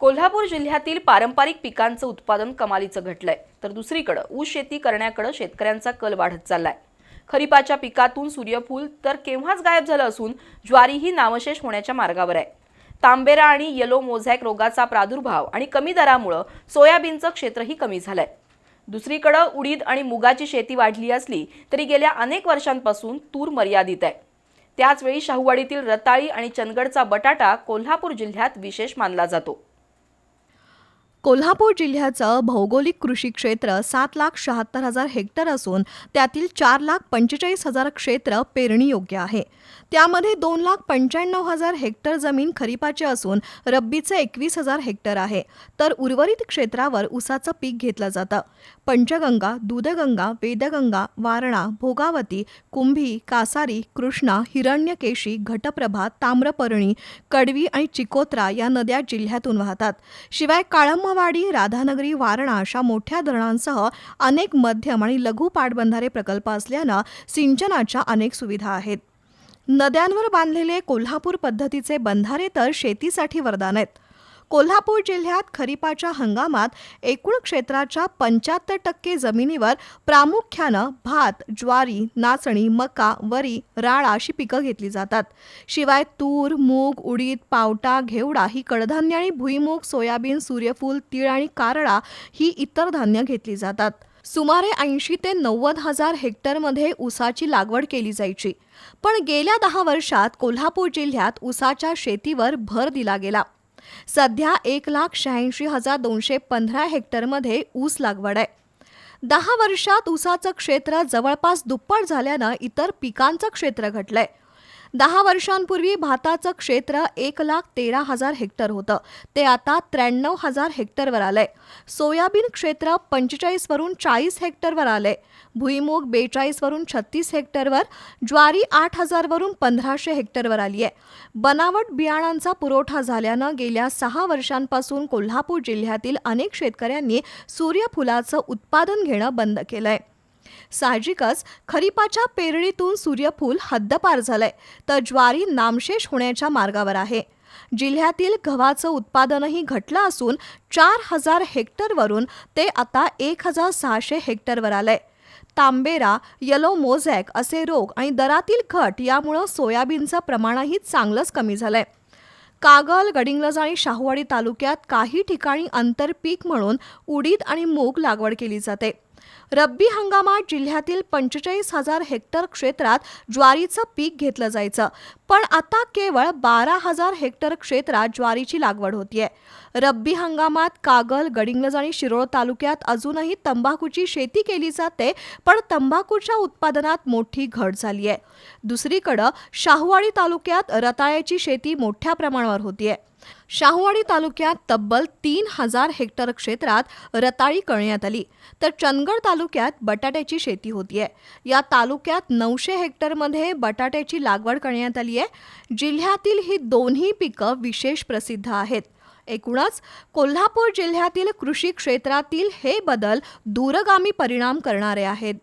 कोल्हापूर जिल्ह्यातील पारंपरिक पिकांचं उत्पादन कमालीचं घटलंय. तर दुसरीकडे ऊस शेती करण्याकडे शेतकऱ्यांचा कल वाढत चाललाय. खरीपाच्या पिकातून सूर्यफूल तर केव्हाच गायब झालं असून ज्वारीही नामशेष होण्याच्या मार्गावर आहे. तांबेरा आणि येलो मोझॅक रोगाचा प्रादुर्भाव आणि कमी दरामुळं सोयाबीनचं क्षेत्रही कमी झालंय. दुसरीकडं उडीद आणि मुगाची शेती वाढली असली तरी गेल्या अनेक वर्षांपासून तूर मर्यादित आहे. त्याचवेळी शाहूवाडीतील रताळी आणि चंदगडचा बटाटा कोल्हापूर जिल्ह्यात विशेष मानला जातो. कोल्हापूर जिल्ह्याचं भौगोलिक कृषी क्षेत्र सात लाख शहात्तर हजार हेक्टर असून त्यातील चार लाख पंचेचाळीस हजार क्षेत्र पेरणीयोग्य आहे. त्यामध्ये दोन लाख पंच्याण्णव हजार हेक्टर जमीन खरीपाचे असून रब्बीचं एकवीस हजार हेक्टर आहे. तर उर्वरित क्षेत्रावर ऊसाचं पीक घेतलं जातं. पंचगंगा दूधगंगा वेदगंगा वारणा भोगावती कुंभी कासारी कृष्णा हिरण्यकेशी घटप्रभा ताम्रपर्णी कडवी आणि चिकोत्रा या नद्या जिल्ह्यातून वाहतात. शिवाय काळंबवाडी राधानगरी वारणा अशा मोठ्या धरणांसह अनेक मध्यम आणि लघु पाटबंधारे प्रकल्प असल्यानं सिंचनाच्या अनेक सुविधा आहेत. नद्यांवर बांधलेले कोल्हापूर पद्धतीचे बंधारे तर शेतीसाठी वरदान आहेत. कोल्हापूर जिल्ह्यात खरीपाच्या हंगामात एकूण क्षेत्राच्या पंच्याहत्तर टक्के जमिनीवर प्रामुख्यानं भात ज्वारी नाचणी मका वरी राळा अशी पिकं घेतली जातात. शिवाय तूर मूग उडीद पावटा घेवडा ही कडधान्य आणि भुईमूग सोयाबीन सूर्यफूल तीळ आणि कारळा ही इतर धान्य घेतली जातात. सुमारे ऐंशी ते नव्वद हजार हेक्टरमध्ये ऊसाची लागवड केली जायची. पण गेल्या दहा वर्षात कोल्हापूर जिल्ह्यात ऊसाच्या शेतीवर भर दिला गेला. सध्या एक लाख शहाऐंशी हजार दोनशे पंधरा हेक्टरमध्ये ऊस लागवड आहे. दहा वर्षात ऊसाचं क्षेत्र जवळपास दुप्पट झाल्यानं इतर पिकांचं क्षेत्र घटलंय. दहा वर्षांपूर्वी भाताचं क्षेत्र एक लाख तेरा हजार हेक्टर होतं. ते आता त्र्याण्णव हजार हेक्टरवर आलंय. सोयाबीन क्षेत्र पंचेचाळीसवरून चाळीस हेक्टरवर आलंय. भुईमूग बेचाळीसवरून छत्तीस हेक्टरवर ज्वारी आठ हजारवरून पंधराशे हेक्टरवर आली आहे बनावट बियाणांचा पुरवठा झाल्यानं गेल्या सहा वर्षांपासून कोल्हापूर जिल्ह्यातील अनेक शेतकऱ्यांनी सूर्यफुलाचं उत्पादन घेणं बंद केलंय. साहजिकच खरीपाच्या पेरणीतून सूर्यफूल हद्दपार झालंय तर ज्वारी नामशेष होण्याच्या मार्गावर आहे. जिल्ह्यातील गव्हाचं उत्पादनही घटलं असून चार हजार हेक्टरवरून ते आता एक हजार सहाशे हेक्टरवर आलंय. तांबेरा येलो मोझॅक असे रोग आणि दरातील घट यामुळं सोयाबीनचं प्रमाणही चांगलंच कमी झालंय. कागल गडिंग्लज आणि शाहूवाडी तालुक्यात काही ठिकाणी आंतरपीक म्हणून उडीद आणि मूग लागवड केली जाते. रब्बी हंगामात जिल्ह्यातील पंचेचाळीस हजार हेक्टर क्षेत्रात ज्वारीचं पीक घेतलं जायचं. पण आता केवळ बारा हजार हेक्टर क्षेत्रात ज्वारीची लागवड होतीये. रब्बी हंगामात कागल गडिंग्लज आणि शिरोळ तालुक्यात अजूनही तंबाखूची शेती केली जाते पण तंबाखूच्या उत्पादनात मोठी घट झाली आहे दुसरीकडं शाहूवाडी तालुक्यात रताळ्याची शेती मोठ्या प्रमाणावर होतीये. शाहूवाडी तालुक्यात तब्बल तीन हजार हेक्टर क्षेत्रात रताळी करण्यात आली. तर चंदगड तालुक्यात बटाट्याची शेती होतीये. या तालुक्यात नऊशे हेक्टरमध्ये बटाट्याची लागवड करण्यात आली आहे जिल्ह्यातील ही दोन्ही पिकं विशेष प्रसिद्ध आहेत. एकूणच कोल्हापूर जिल्ह्यातील कृषी क्षेत्रातील हे बदल दूरगामी परिणाम करणारे आहेत.